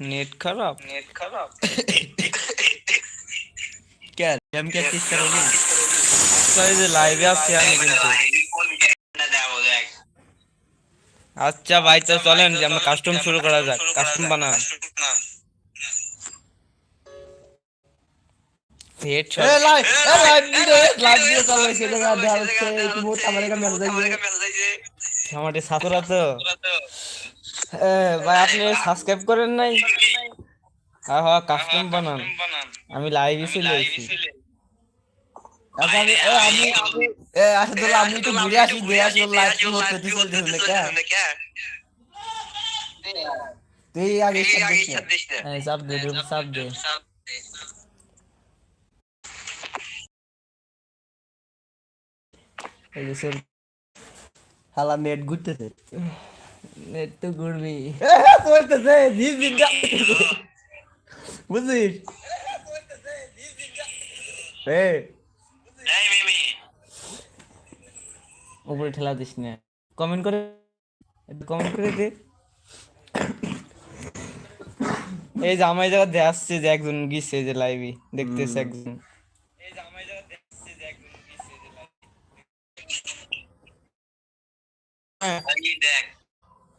Net খারাপ? Net খারাপ। কে game কে টিস করো নি তাই যে লাইভে আসছি আমি কিন্তু। আচ্ছা ভাই তো চলেন যে আমরা কাস্টম শুরু করা যাক। কাস্টম বানান। হেড এ লাইভ এ ভিডিও ভিডিও আমাদের ছাত্ররা তো ভাই, আপনি সাবস্ক্রাইব করেন নাই? হ্যাঁ হ্যাঁ কাস্টম বানান। আমি লাইভে আইছি আচ্ছা আমি আমি আসলে তো আমি একটু ঘুরে আসি ঘুরে আসি লাইভ হচ্ছে তুই আগে সব দেখছিস এই চাপ দে দে যে হালা ঘুরতেছে। তো ঘুরবি চলতেছে দিস দিন বুঝছিস এ উপরে ঠেলা দিস না। কমেন্ট করে একটু কমেন্ট করে দে। এই যে আমার জায়গা দিয়ে আসছে যে একজন গিয়েছে যে লাইভে দেখতেছে একজন।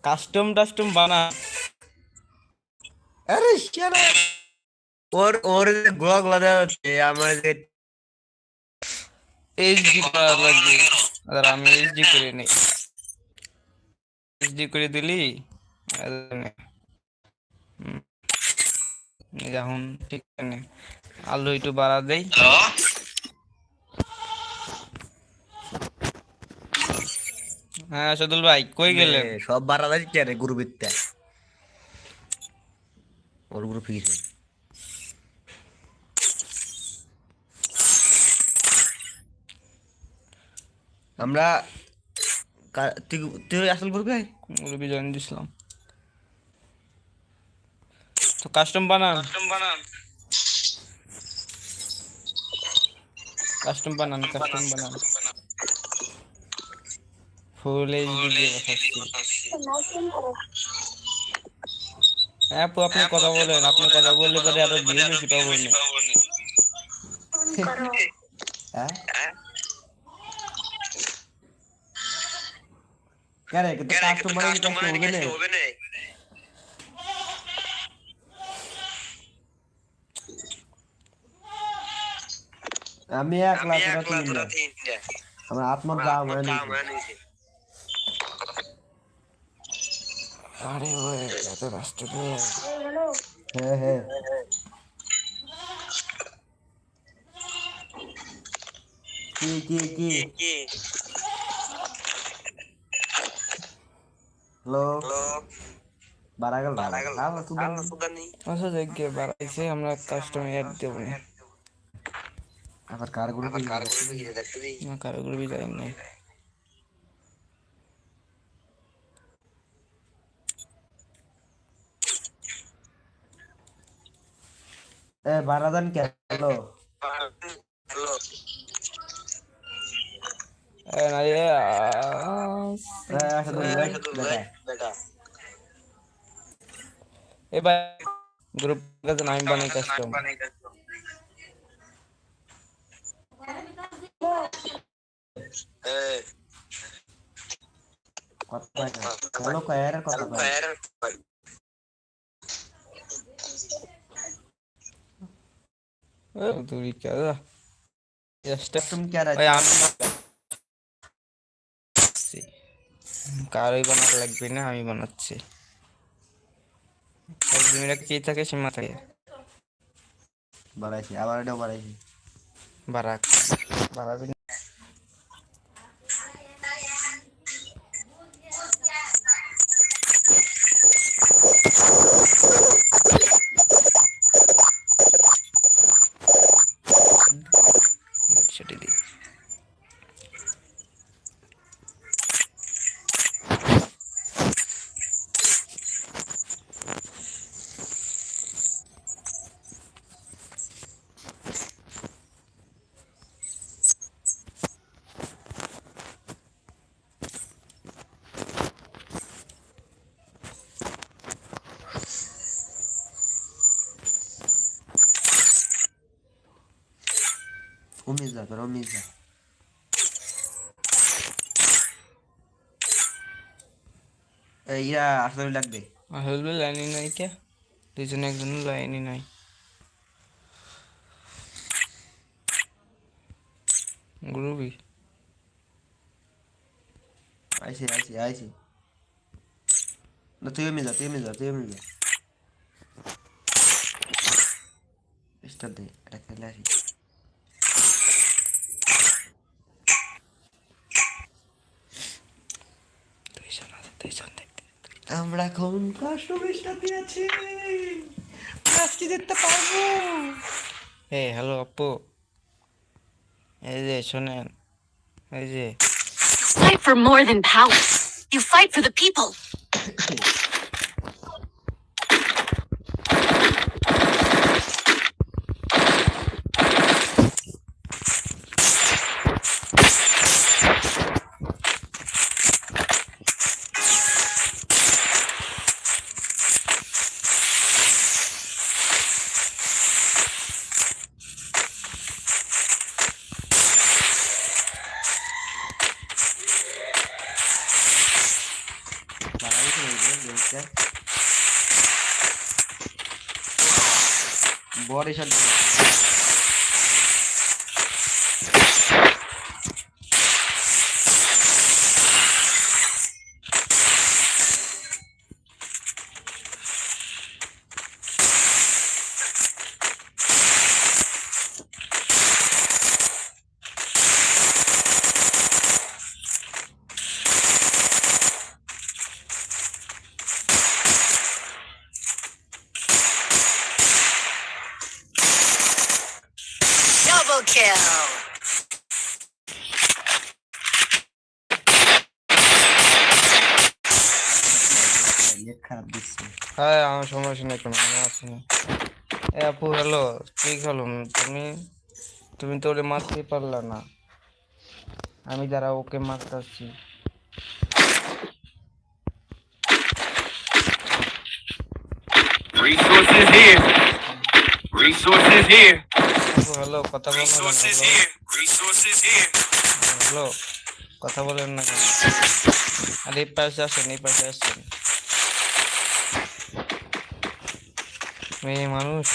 কাস্টম টাস্টম বানা আরে শালা ওর ওর গোয়া গলা হচ্ছে আমার যে এইচডি করা লাগবে। আর আমি এইচডি করে নেই। এইচডি করে দিলি? নে। এখন ঠিক আলু একটু বাড়া দেই। হ্যাঁ সদুল ভাই কই গেলেন? সব বারা যাচ্ছে রে গ্রুপিতে ওর গ্রুপ গেছে? আমরা তুই তুই আসল গ্রুপে রবি জয়েন দিছিলাম। তো কাস্টম বানান। কাস্টম বানান। কাস্টম বানান ফুল এইচডি বসাচ্ছি হ্যাঁ আপু আপনি কথা বলেন আপনি কথা বললে পরে আরও ভিউ বেশি পাবো না হ্যাঁ? কাস্টমার হবে আমি তোরা তিনটা আমার আত্মার যা মানে আরে ওই এত রাষ্ট্র হ্যাঁ হ্যাঁ। কি কি কি? হ্যালো? আল্লাহ সুদান আচ্ছা দেখে বাড়াইছে আমরা কাস্টম অ্যাড দেবো না। আবার কার গ্রুপে না কারও গ্রুপে যাই নাই এ বারাদান কে হ্যালো এ না এ বেটা এবার গ্রুপ কাছে নাম বানাই কাস্টম কথা কথা রাজ ওই কারোই বানাতে লাগবে না আমি বানাচ্ছি একজনের কি থাকে সীমা থাকে বাড়াইছি আবার এটাও বাড়াইছি বাড়া বাড়াবি ঘুমিয়ে যা তোরা ঘুমিয়ে যা এই ইয়া আসলে লাগবে আসলে লাইনই নাই কে দুজনে একজন লাইনই নাই গ্রুপি আইসি আইসি আইসি না তুই ঘুমিয়ে যা তুই ঘুমিয়ে যা তুই ঘুমিয়ে যা স্টার দে এটা খেলে আসি দুইজন দেখতে আমরা কোন সাথে আছি আজকে দেখতে পারব এই হ্যালো আপু এই যে শোনেন এই যে fight for more than power. You fight for the people. বড় শট Double kill. খারাপ দিচ্ছে হ্যাঁ আমার সমস্যা নেই কোনো আমি আছি এ আপু হ্যালো ঠিক হলো তুমি তুমি তো ওরে মারতে পারলা না আমি যারা ওকে মারতেছি Resources here. Resources here. Hello কথা বলো না Resources hello here. Resources here. Hello কথা বলেন না কেন আর এই পাশে আসেন এই পাশে আসেন মেয়ে মানুষ,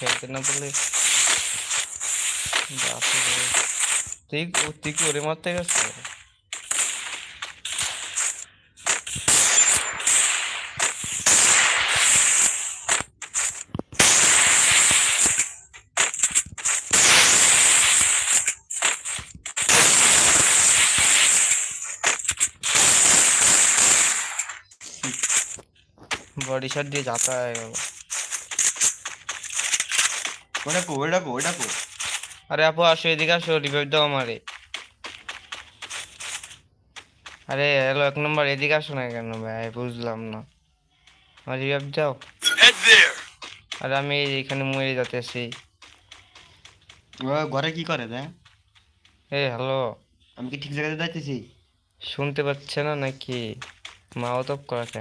খেলতে না বাপরে। তুই, ও- কি ওরে মারতে গেছে বডি শট দিয়ে যাতা হয়ে গেল। ওটা কো ওটা কো ওটা কো। আরে আপু আসো এদিকে আসো রিভাইভ দাও আমারে। আরে হ্যালো এক নম্বর এদিকে আসো না কেন ভাই? বুঝলাম না। আমার রিভাইভ দাও। আরে আমি এখানে মরে যাতেছি ও ঘরে কি করে দেখ? এ হ্যালো আমি কি ঠিক জায়গাতে যাইতেছি? শুনতে পাচ্ছে না নাকি? মাও তো করাছে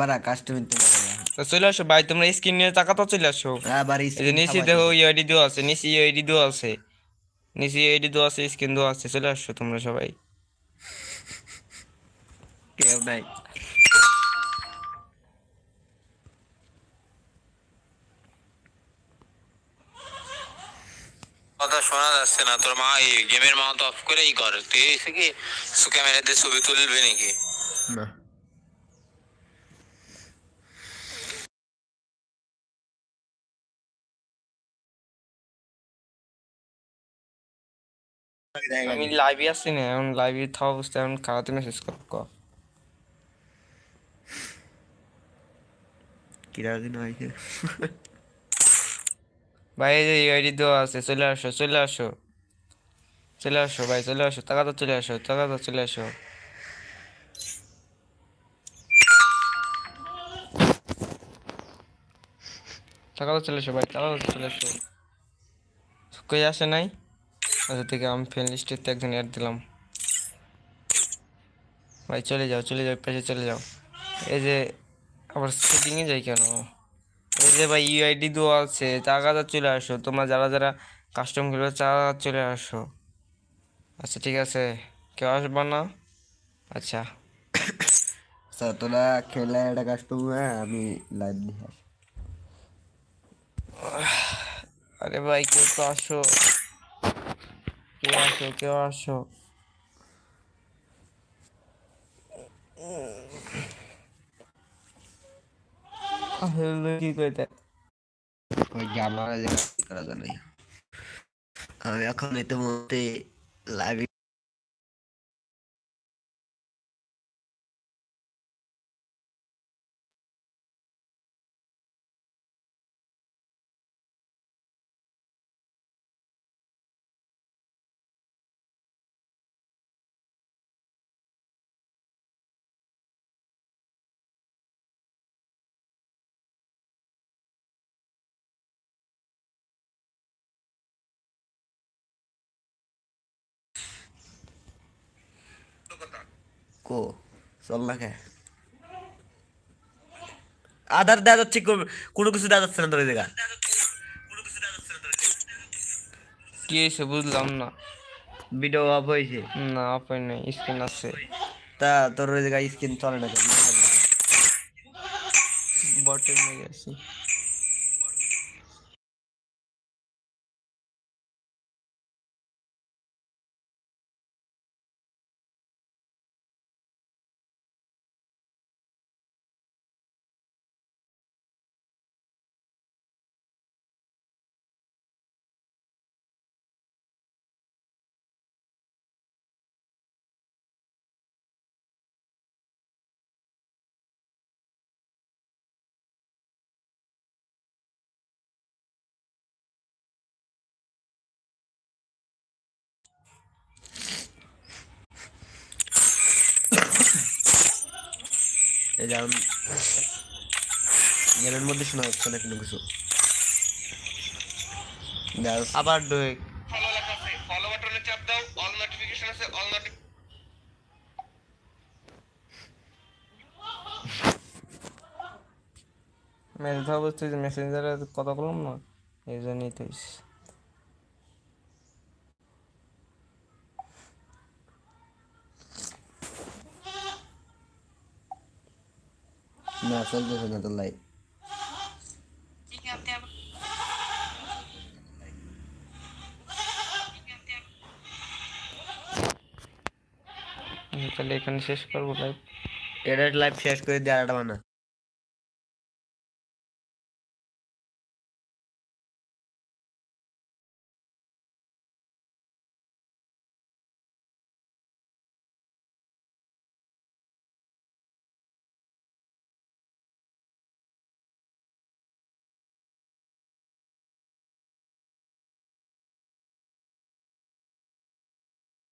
বারা কাস্টমার তো তো চলে আসো ভাই তোমরা স্ক্রিন নিয়ে তাকাতো চলে আসো। হ্যাঁ বাড়ি নিচে দেখো ইউআইডি দেওয়া আছে নিচে ইউআইডি দেওয়া আছে। নিচে ইউআইডি দেওয়া আছে স্ক্রিন দেওয়া আছে চলে আসো তোমরা সবাই। কেউ নাই। কথা শোনা যাচ্ছে না তোর মা এই গেমের মাউন্ট অফ করেই করে। তুই এসে কি ক্যামেরাতে ছবি তুলবি নাকি? না। আমি লাইভে আসছি না এখন লাইভে থাকা অবস্থায় এখন খারাতে মেসেজ করব কিরা দিন হয়েছে ভাই এই যে ইউআইডি দেওয়া আছে চলে আসো চলে আসো চলে আসো ভাই চলে আসো টাকা তো চলে আসো টাকা তো চলে আসো টাকা তো চলে আসো ভাই টাকা তো চলে আসো কই আসে নাই আচ্ছা থেকে আমি ফ্রেন্ড লিস্টেতে একজন অ্যাড দিলাম। ভাই চলে যাও চলে যাও পেছনে চলে যাও। এই যে আবার সেটিংয়ে যাই কেন? এই যে ভাই ইউআইডি দেওয়া আছে টাকাটা চলে আসো। তোমরা যারা যারা কাস্টম খেলবে তারা চলে আসো। আচ্ছা ঠিক আছে। কেউ আসবা না? আচ্ছা। আচ্ছা তোরা খেলে একটা কাস্টমার আমি লাইভ আসি। আরে ভাই কেউ তো আসো। কেউ আসো কেউ আসো? কি কইতে? ওই জানা করা জানাই আমি এখন ইতিমধ্যে লাইভ চল না কে? আধার দেওয়া যাচ্ছে কোনো কিছু দেওয়া যাচ্ছে না তোর জায়গা কি হয়েছে বুঝলাম না। ভিডিও অফ হয়েছে? না অফ হয় নেই স্ক্রিন আছে। তা তোর ওই জায়গায় স্ক্রিন চলে না বটে বটের মেয়ে আছি এই যে গেমের মধ্যে শোনা যাচ্ছে না কোনো কিছু। আবার ডুয়ে ফলো বাটনে চাপ দাও অল নোটিফিকেশন আছে অল নোটিফিকেশন মেসেজ অবস্থা মেসেঞ্জারে কথা বললাম না এই জন্যই তো না চলতেছে না তোর লাইভ তাহলে এখানে শেষ করব লাইভ এটা লাইভ শেষ করে দিয়ে আরেকটা বানা।